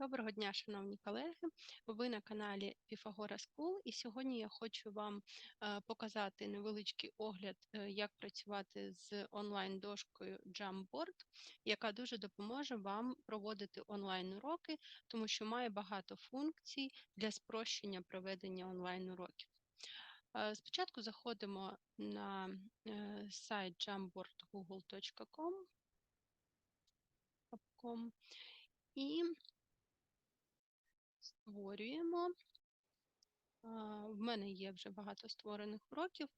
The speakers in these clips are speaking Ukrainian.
Доброго дня, шановні колеги. Ви на каналі Pythagora School, і сьогодні я хочу вам е, показати невеличкий огляд, е, як працювати з онлайн-дошкою Jamboard, яка дуже допоможе вам проводити онлайн-уроки, тому що має багато функцій для спрощення проведення онлайн-уроків. Е, спочатку заходимо на сайт jamboardgoogle.com і створюємо. В мене є вже багато створених уроків,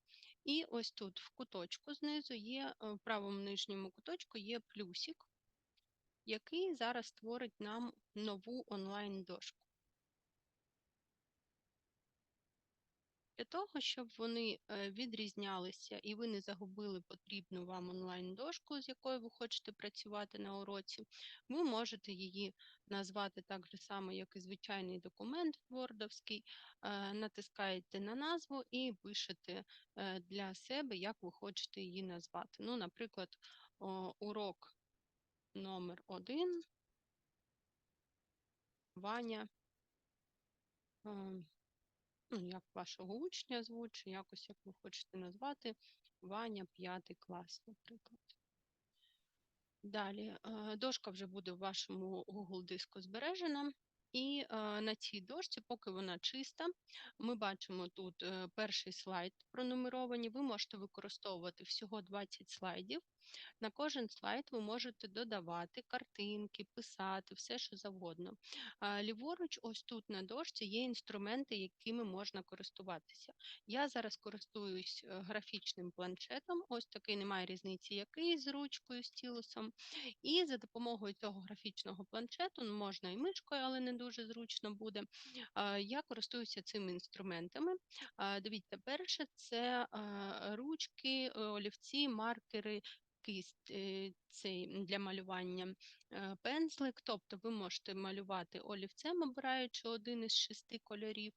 і ось тут в куточку знизу є, е, в правому нижньому куточку є плюсик, який зараз створить нам нову онлайн-дошку. Для того, щоб вони е, відрізнялися і ви не загубили потрібну вам онлайн-дошку, з якою ви хочете працювати на уроці, ви можете її назвати так же само, як і звичайний документ вордовський, е, натискаєте на назву і пишете е, для себе, як ви хочете її назвати. Ну, Наприклад, урок номер один, Ваня ну, як вашого учня звуть, чи якось, як ви хочете назвати, Ваня, п'ятий клас, наприклад. Далі, е, дошка вже буде в вашому Google диску збережена. І е, на цій дошці, поки вона чиста, ми бачимо тут е, перший слайд пронумеровані. Ви можете використовувати всього 20 слайдів. На кожен слайд ви можете додавати картинки, писати, все, що завгодно. Ліворуч, ось тут на дошці є інструменти, якими можна користуватися. Я зараз користуюсь е, графічним планшетом, ось такий немає різниці, який з ручкою, стілусом. І за допомогою цього графічного планшету, ну, можна і мишкою, але не дуже зручно буде. Я користуюся цими інструментами. Дивіться, перше це ручки, олівці, маркери, кисть е, цей для малювання е, пензлик, тобто ви можете малювати олівцем, обираючи один із шести кольорів.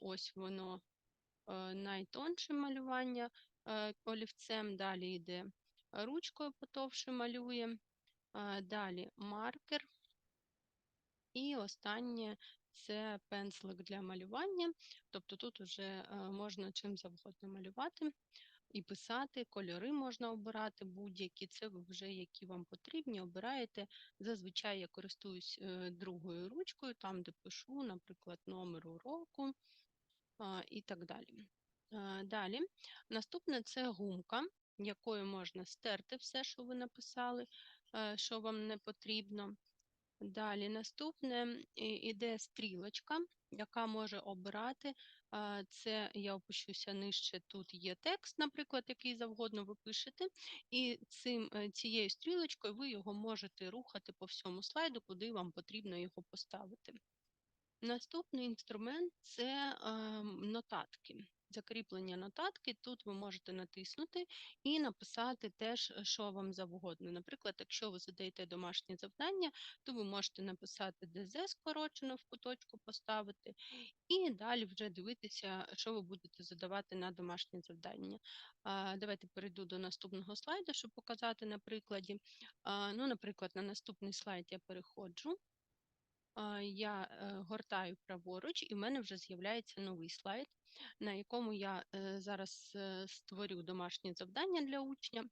Ось воно е, найтонше малювання олівцем, далі йде ручкою потовше малює, далі маркер. І останнє це пензлик для малювання, тобто тут вже можна чим завгодно малювати і писати, кольори можна обирати будь-які, це вже які вам потрібні, обираєте. Зазвичай я користуюсь е, другою ручкою, там, де пишу, наприклад, номер уроку і так далі. Далі, наступне це гумка, якою можна стерти все, що ви написали, е, що вам не потрібно. Далі наступне іде стрілочка, яка може обирати. Це я опущуся нижче. Тут є текст, наприклад, який завгодно ви пишете, і цим, е, цією стрілочкою ви його можете рухати по всьому слайду, куди вам потрібно його поставити. Наступний інструмент це ем, нотатки закріплення нотатки, тут ви можете натиснути і написати теж, е, що вам завгодно. Наприклад, якщо ви задаєте домашнє завдання, то ви можете написати ДЗ скорочено в куточку поставити, і далі вже дивитися, що ви будете задавати на домашнє завдання. Давайте перейду до наступного слайду, щоб показати на прикладі. Ну, Наприклад, на наступний слайд я переходжу. Я е, гортаю праворуч, і в мене вже з'являється новий слайд на якому я е, зараз е, створю домашнє завдання для учня.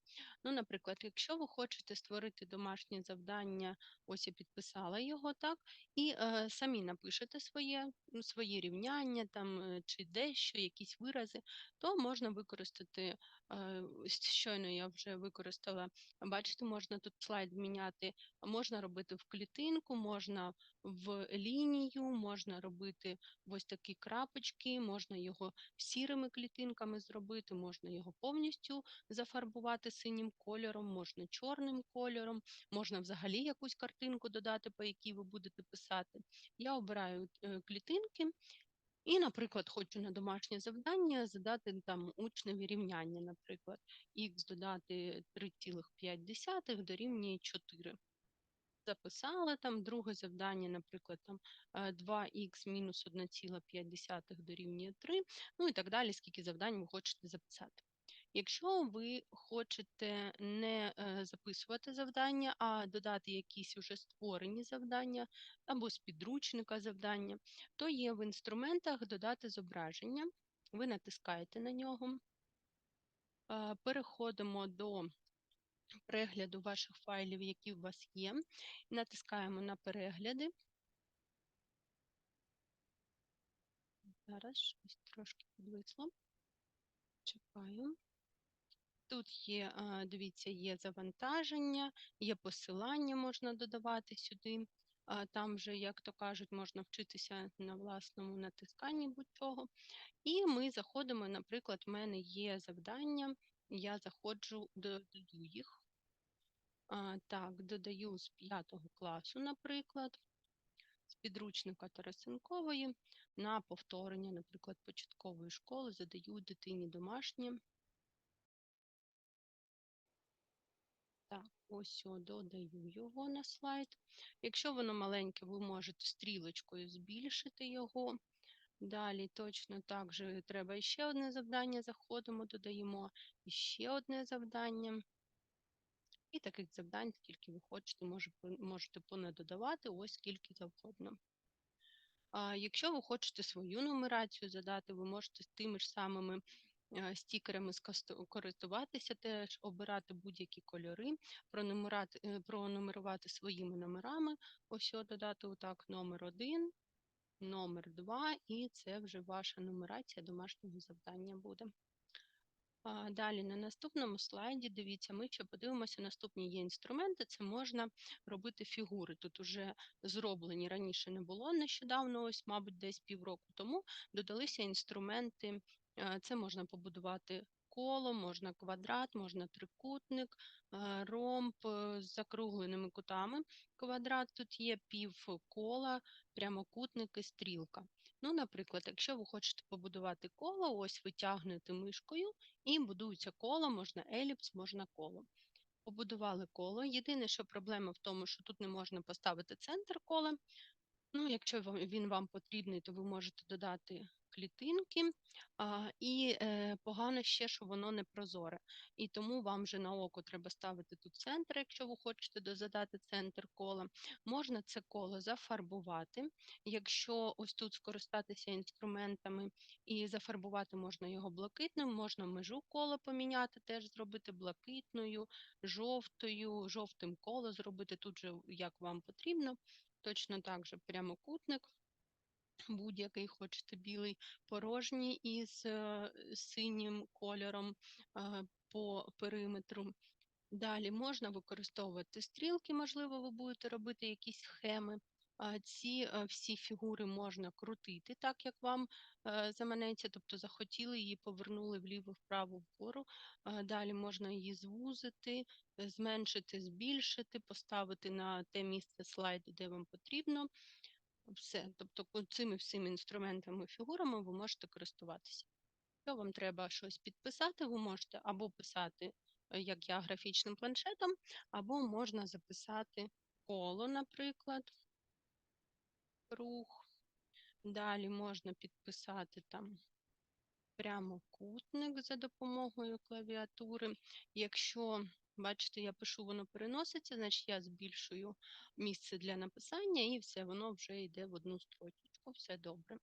Ну, Наприклад, якщо ви хочете створити домашнє завдання, ось я підписала його так, і е, самі напишете своє, свої рівняння там, чи дещо, якісь вирази, то можна використати, щойно я вже використала, бачите, можна тут слайд міняти, можна робити в клітинку, можна в лінію, можна робити ось такі крапочки, можна його сірими клітинками зробити, можна його повністю зафарбувати синім кольором, можна чорним кольором, можна взагалі якусь картинку додати, по якій ви будете писати. Я обираю е, клітинки. І, наприклад, хочу на домашнє завдання задати там учневі рівняння, наприклад, х додати 3,5 дорівнює 4 записала там друге завдання, наприклад, там 2х мінус 1,5 дорівнює 3, ну і так далі, скільки завдань ви хочете записати. Якщо ви хочете не е, записувати завдання, а додати якісь уже створені завдання або з підручника завдання, то є в інструментах додати зображення. Ви натискаєте на нього, Е, переходимо до перегляду ваших файлів, які у вас є, натискаємо на перегляди. Зараз щось трошки підвисло. Чекаю. Тут є, дивіться, є завантаження, є посилання, можна додавати сюди. Там вже, як то кажуть, можна вчитися на власному натисканні будь-чого. І ми заходимо, наприклад, в мене є завдання, я заходжу, додаю їх. А, Так, додаю з 5 класу, наприклад, з підручника Тарасенкової на повторення, наприклад, початкової школи, задаю дитині домашнє. Так, ось додаю його на слайд. Якщо воно маленьке, ви можете стрілочкою збільшити його. Далі точно так же треба ще одне завдання. Заходимо, додаємо ще одне завдання. І таких завдань, скільки ви хочете, можете понадодавати, ось скільки завгодно. А Якщо ви хочете свою нумерацію задати, ви можете з тими ж самими е, стікерами користуватися, теж обирати будь-які кольори, е, пронумерувати своїми номерами. Ось додати отак номер 1, номер 2, і це вже ваша нумерація домашнього завдання буде. Далі на наступному слайді, дивіться, ми ще подивимося, наступні є інструменти, це можна робити фігури. Тут вже зроблені раніше не було нещодавно, ось, мабуть, десь півроку тому додалися інструменти. Це можна побудувати коло, можна квадрат, можна трикутник, ромб з закругленими кутами. Квадрат тут є пів кола, прямокутник і стрілка. Ну, наприклад, якщо ви хочете побудувати коло, ось ви тягнете мишкою і будується коло, можна еліпс, можна коло. Побудували коло. Єдине, що проблема в тому, що тут не можна поставити центр кола. Ну, якщо він вам потрібний, то ви можете додати клітинки, і е, погано ще, що воно не прозоре. І тому вам вже на око треба ставити тут центр, якщо ви хочете дозадати центр кола. Можна це коло зафарбувати. Якщо ось тут скористатися інструментами і зафарбувати можна його блакитним, можна межу кола поміняти, теж зробити блакитною, жовтою, жовтим коло зробити тут же, як вам потрібно. Точно так же прямокутник будь-який хочете білий, порожній із е, синім кольором е, по периметру. Далі можна використовувати стрілки, можливо, ви будете робити якісь схеми. Ці е, всі фігури можна крутити так, як вам заманеться, тобто захотіли її, повернули вліво, вправо, вгору. Далі можна її звузити, зменшити, збільшити, поставити на те місце слайду, де вам потрібно. Все, тобто цими всіми інструментами, фігурами ви можете користуватися. Якщо вам треба щось підписати, ви можете або писати, е, як я, графічним планшетом, або можна записати коло, наприклад, рух. Далі можна підписати там прямокутник за допомогою клавіатури. Якщо Бачите, я пишу, воно переноситься, значить я збільшую місце для написання, і все, воно вже йде в одну строчку, все добре.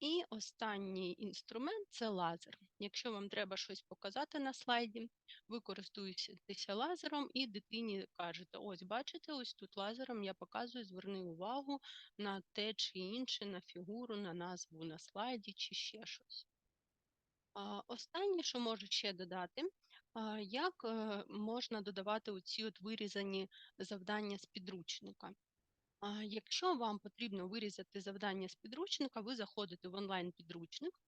І останній інструмент це лазер. Якщо вам треба щось показати на слайді, ви користуєтеся лазером і дитині кажете: ось, бачите, ось тут лазером я показую, зверни увагу на те чи інше, на фігуру, на назву на слайді чи ще щось. Останнє, що можу ще додати, як е, можна додавати оці от вирізані завдання з підручника? Якщо вам потрібно вирізати завдання з підручника, ви заходите в онлайн-підручник,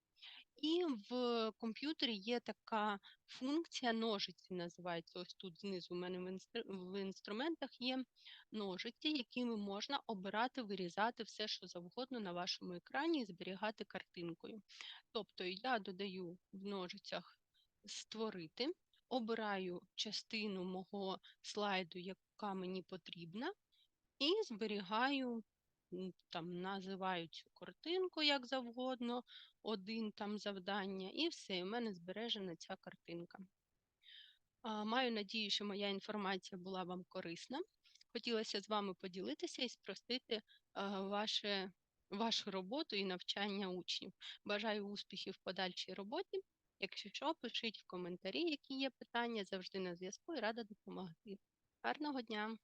і в комп'ютері є така функція ножиці, називається ось тут знизу у мене в інструментах є ножиці, якими можна обирати, вирізати все, що завгодно на вашому екрані і зберігати картинкою. Тобто я додаю в ножицях створити, обираю частину мого слайду, яка мені потрібна, і зберігаю там називаю цю картинку як завгодно, один там завдання, і все, в мене збережена ця картинка. Маю надію, що моя інформація була вам корисна. Хотілося з вами поділитися і спростити ваше, вашу роботу і навчання учнів. Бажаю успіхів в подальшій роботі. Якщо що, пишіть в коментарі, які є питання, завжди на зв'язку і рада допомогти. Гарного дня!